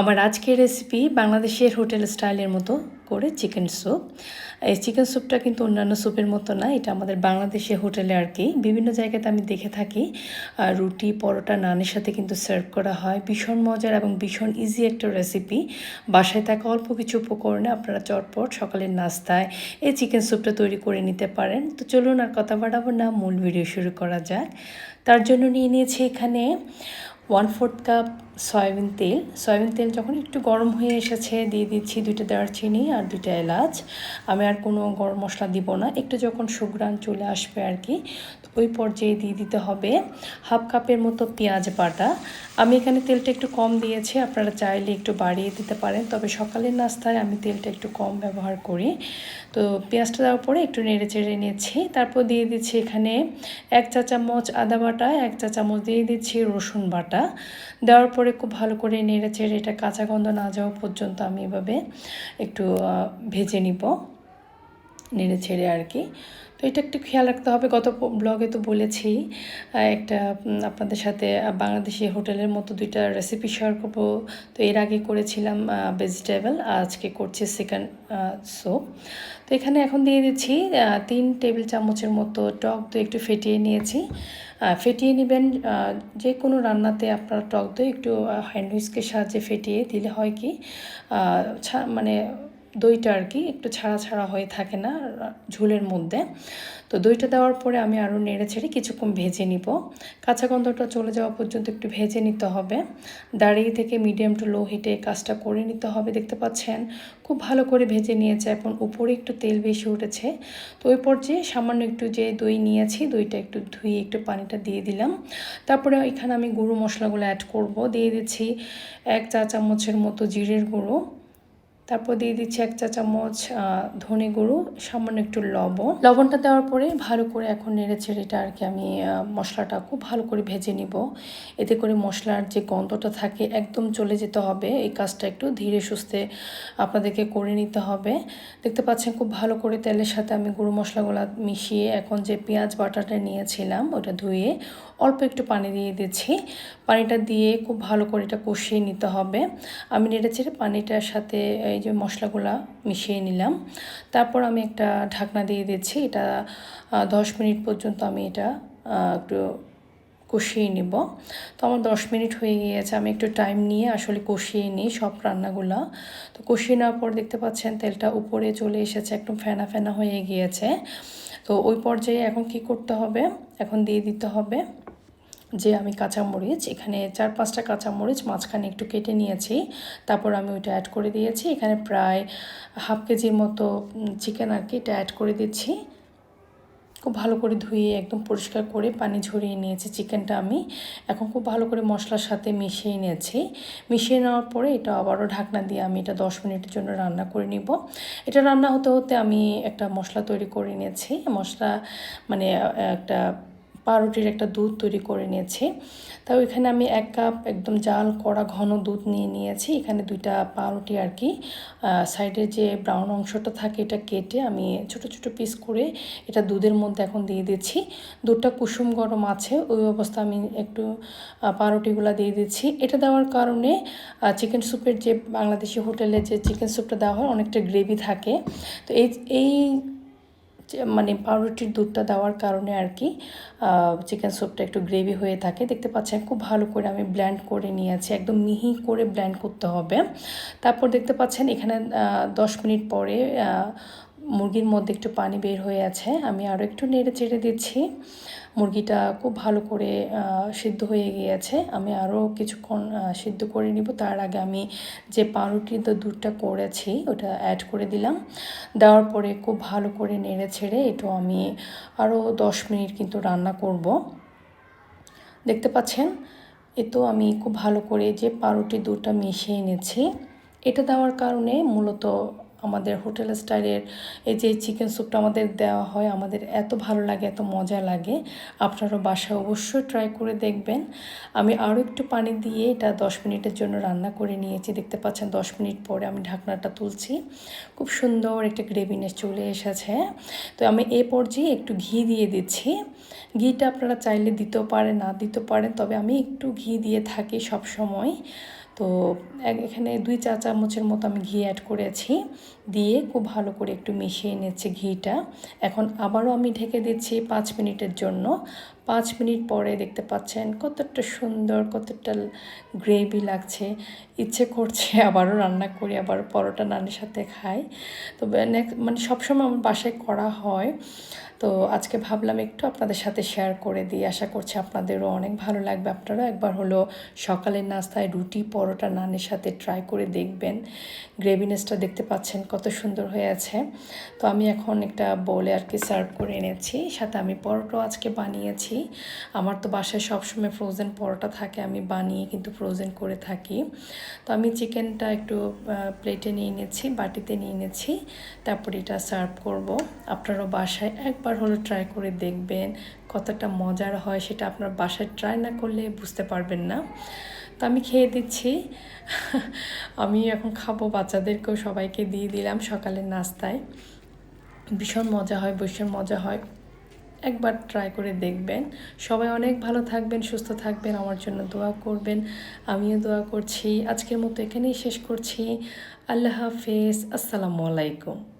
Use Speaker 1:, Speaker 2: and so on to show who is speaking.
Speaker 1: আমার আজকের রেসিপি বাংলাদেশের হোটেল স্টাইলের মতো করে চিকেন স্যুপ এই চিকেন স্যুপটা কিন্তু অন্যান্য স্যুপের মতো না, এটা আমাদের বাংলাদেশে হোটেলে আর কি। বিভিন্ন জায়গাতে আমি দেখে থাকি রুটি, পরোটা, নানের সাথে কিন্তু সার্ভ করা হয়। ভীষণ মজার এবং ভীষণ ইজি একটা রেসিপি বাসায় থাকা অল্প কিছু উপকরণে আপনারা চটপট সকালের নাস্তায় এই চিকেন স্যুপটা তৈরি করে নিতে পারেন। তো চলুন আর কথা বাড়াবো না, মূল ভিডিও শুরু করা যাক। তার জন্য নিয়ে নিয়েছি এখানে ওয়ান ফোর্থ কাপ সয়াবিন তেল। সয়াবিন তেল যখন একটু গরম হয়ে এসেছে, দিয়ে দিচ্ছি দুইটা দারচিনি আর দুইটা এলাচ। আমি আর কোনো গরম মশলা দিব না। একটু যখন সুগ্রান চলে আসবে আর কি, তো ওই পর্যায়ে দিয়ে দিতে হবে হাফ কাপের মতো পেঁয়াজ বাটা। আমি এখানে তেলটা একটু কম দিয়েছি, আপনারা চাইলে একটু বাড়িয়ে দিতে পারেন। তবে সকালের নাস্তায় আমি তেলটা একটু কম ব্যবহার করি। তো পেঁয়াজটা দেওয়ার পরে একটু নেড়ে চেড়ে নিয়েছি তারপর দিয়ে দিচ্ছি এখানে এক চা চামচ আদা বাটা, এক চা চামচ দিয়ে দিচ্ছি রসুন বাটা। দেওয়ার পরে খুব ভালো করে নেড়ে চেড়ে এটা কাঁচা গন্ধ না যাওয়া পর্যন্ত আমি এভাবে একটু ভেজে নিব। নেড়ে ছেড়ে আর কি। তো এটা একটু খেয়াল রাখতে হবে। গত ব্লগে তো বলেছি একটা আপনাদের সাথে বাংলাদেশি হোটেলের মতো দুইটা রেসিপি শেয়ার করব। তো এর আগে করেছিলাম ভেজিটেবল আজকে করছি সেকেন্ড সোপ তো এখানে এখন দিয়ে দিচ্ছি তিন টেবিল চামচের মতো টক দই একটু ফেটিয়ে নিয়েছি। ফেটিয়ে নেবেন যে কোনো রান্নাতে আপনার টক দই একটু হ্যান্ড হুইস্কের সাহায্যে ফেটিয়ে দিলে হয় কি মানে দইটা আর কি একটু ছাড়া ছাড়া হয়ে থাকে না ঝোলের মধ্যে। তো দইটা দেওয়ার পরে আমি আরও নেড়ে ছেড়ে কিছুক্ষণ ভেজে নিব। কাঁচা গন্ধটা চলে যাওয়া পর্যন্ত একটু ভেজে নিতে হবে। দাঁড়িয়ে থেকে মিডিয়াম টু লো হিটে কাজটা করে নিতে হবে, দেখতে পাচ্ছেন? খুব ভালো করে ভেজে নিয়েছে, এখন উপরে একটু তেল বেশি উঠেছে। তো ওই পর্যায়ে সামান্য একটু যে দই নিয়েছি, দইটা একটু ধুয়ে একটু পানিটা দিয়ে দিলাম। তারপরে এখানে আমি গুঁড়ো মশলাগুলো অ্যাড করব। দিয়ে দিচ্ছি এক চা চামচের মতো জিরের গুঁড়ো। তারপর দিয়ে দিচ্ছি এক চা চামচ ধনে গুঁড়ো, সামান্য একটু লবণ। লবণটা দেওয়ার পরে ভালো করে এখন নেড়ে ছেড়ে এটা আর কি আমি মশলাটা খুব ভালো করে ভেজে নিব। এতে করে মশলার যে গন্ধটা থাকে একদম চলে যেতে হবে। এই কাজটা একটু ধীরে সুস্থে আপনাদেরকে করে নিতে হবে। দেখতে পাচ্ছেন খুব ভালো করে তেলের সাথে আমি গুঁড়ো মশলাগুলো মিশিয়ে এখন যে পেঁয়াজ বাটাটা নিয়েছিলাম ওটা ধুয়ে অল্প একটু পানি দিয়ে দিচ্ছি। পানিটা দিয়ে খুব ভালো করে এটা কষিয়ে নিতে হবে। আমি নেড়ে ছেড়ে পানিটার সাথে এই যে মশলাগুলো মিশিয়ে নিলাম। তারপর আমি একটা ঢাকনা দিয়ে দিচ্ছি। এটা দশ মিনিট পর্যন্ত আমি এটা একটু কষিয়ে নিব। তো আমার দশ মিনিট হয়ে গিয়েছে। আমি একটু টাইম নিয়ে আসলে কষিয়ে নিই সব রান্নাগুলো। তো কষিয়ে নেওয়ার পর দেখতে পাচ্ছেন তেলটা উপরে চলে এসেছে, একদম ফেনা ফেনা হয়ে গিয়েছে। তো ওই পর্যায়ে এখন কি করতে হবে? এখন দিয়ে দিতে হবে যে আমি কাঁচামরিচ, এখানে চার পাঁচটা কাঁচামরিচ মাঝখানে একটু কেটে নিয়েছি। তারপর আমি ওইটা অ্যাড করে দিয়েছি। এখানে প্রায় হাফ কেজির মতো চিকেন আর কি এটা অ্যাড করে দিচ্ছি। খুব ভালো করে ধুয়ে একদম পরিষ্কার করে পানি ঝরিয়ে নিয়েছি চিকেনটা আমি। এখন খুব ভালো করে মশলার সাথে মিশিয়ে নিয়েছি। মিশিয়ে নেওয়ার পরে এটা আবারও ঢাকনা দিয়ে আমি এটা দশ মিনিটের জন্য রান্না করে নিব। এটা রান্না হতে হতে আমি একটা মশলা তৈরি করে নিয়েছি। মশলা মানে একটা পাউরুটির একটা দুধ তৈরি করে নিয়েছি। তাও এখানে আমি এক কাপ একদম জাল কড়া ঘন দুধ নিয়ে নিয়েছি। এখানে দুইটা পাউরুটি আর কি। সাইডের যে ব্রাউন অংশটা থাকে এটা কেটে আমি ছোট ছোট পিস করে এটা দুধের মধ্যে এখন দিয়ে দিচ্ছি। দুধটা কুসুম গরম আছে, ওই অবস্থা আমি একটু পাউরুটিগুলো দিয়ে দিচ্ছি। এটা দেওয়ার কারণে চিকেন স্যুপের যে বাংলাদেশি হোটেলে যে চিকেন স্যুপটা দেওয়া হয় অনেকটা গ্রেভি থাকে। তো এই এই মানে পাউরুটির দুধটা দেওয়ার কারণে আর কি চিকেন স্যুপটা একটু গ্রেভি হয়ে থাকে। দেখতে পাচ্ছেন, খুব ভালো করে আমি ব্ল্যান্ড করে নিয়েছি, একদম মিহি করে ব্ল্যান্ড করতে হবে। তারপর দেখতে পাচ্ছেন, এখানে দশ মিনিট পরে মুরগির মধ্যে একটু পানি বের হয়ে আছে, আমি আরও একটু নেড়ে চেড়ে দিচ্ছি। মুরগিটা খুব ভালো করে সিদ্ধ হয়ে গিয়েছে, আমি আরও কিছুক্ষণ সিদ্ধ করে নিব। তার আগে আমি যে পাউরুটির দুধটা করেছি, ওটা অ্যাড করে দিলাম। দেওয়ার পরে খুব ভালো করে নেড়ে ছেড়ে এটাও আমি আরও দশ মিনিট কিন্তু রান্না করব। দেখতে পাচ্ছেন? এ তো আমি খুব ভালো করে যে পাউরুটির দুধটা মিশিয়ে নিয়েছি এটা দেওয়ার কারণে মূলত আমাদের হোটেল স্টাইলের এই যে চিকেন স্যুপটা আমাদের দেওয়া হয়, আমাদের এত ভালো লাগে, এত মজা লাগে, আপনারাও বাসায় অবশ্যই ট্রাই করে দেখবেন। আমি আরও একটু পানি দিয়ে এটা দশ মিনিটের জন্য রান্না করে নিয়েছি, দেখতে পাচ্ছেন দশ মিনিট পরে আমি ঢাকনাটা তুলছি। খুব সুন্দর একটা গ্রেভিনেস চলে এসেছে। তো আমি এ পর্যায়ে একটু ঘি দিয়ে দিচ্ছি। ঘিটা আপনারা চাইলে দিতেও পারেন, না দিতে পারেন, তবে আমি একটু ঘি দিয়ে থাকি সব সময় তো এখানে দুই চা চামচের মতো আমি ঘি অ্যাড করেছি। দিয়ে খুব ভালো করে একটু মিশিয়ে নিচ্ছি ঘিটা। এখন আবারও আমি ঢেকে দিচ্ছি পাঁচ মিনিটের জন্য। পাঁচ মিনিট পরে দেখতে পাচ্ছেন কতটা সুন্দর, কতটা গ্রেভি লাগছে। ইচ্ছে করছে আবারও রান্না করি, আবার পরোটা নানের সাথে খাই। তো নেক্সট মানে সবসময় আমার বাসায় করা হয়। তো আজকে ভাবলাম একটু আপনাদের সাথে শেয়ার করে দিই। আশা করছি আপনাদেরও অনেক ভালো লাগবে। আপনারা একবার হলো সকালের নাস্তায় রুটি পরোটা নানের সাথে ট্রাই করে দেখবেন। গ্রেভিনেসটা দেখতে পাচ্ছেন কত সুন্দর হয়ে আছে। তো আমি এখন একটা বোলে আর কি সার্ভ করে এনেছি। সাথে আমি পরোটাও আজকে বানিয়েছি। আমার তো বাসায় সবসময় ফ্রোজেন পরোটা থাকে, আমি বানিয়ে কিন্তু ফ্রোজেন করে থাকি। তো আমি চিকেনটা একটু প্লেটে নিয়ে নিয়েছি বাটিতে নিয়ে নিয়েছি তারপরে এটা সার্ভ করব। আপনারাও বাসায় একবার হলো ট্রাই করে দেখবেন। কতটা মজার হয় সেটা আপনার বাসায় ট্রাই না করলে বুঝতে পারবেন না। তো আমি খেয়ে দিচ্ছি। আমি এখন খাব, বাচ্চাদেরকেও সবাইকে দিয়ে দিলাম সকালের নাস্তায়। ভীষণ মজা হয়, ভীষণ মজা হয়। একবার ট্রাই করে দেখবেন। সবাই অনেক ভালো থাকবেন, সুস্থ থাকবেন, আমার জন্য দোয়া করবেন, আমিও দোয়া করছি। আজকের মতো এখানেই শেষ করছি। আল্লাহ হাফেজ, আসসালামু আলাইকুম।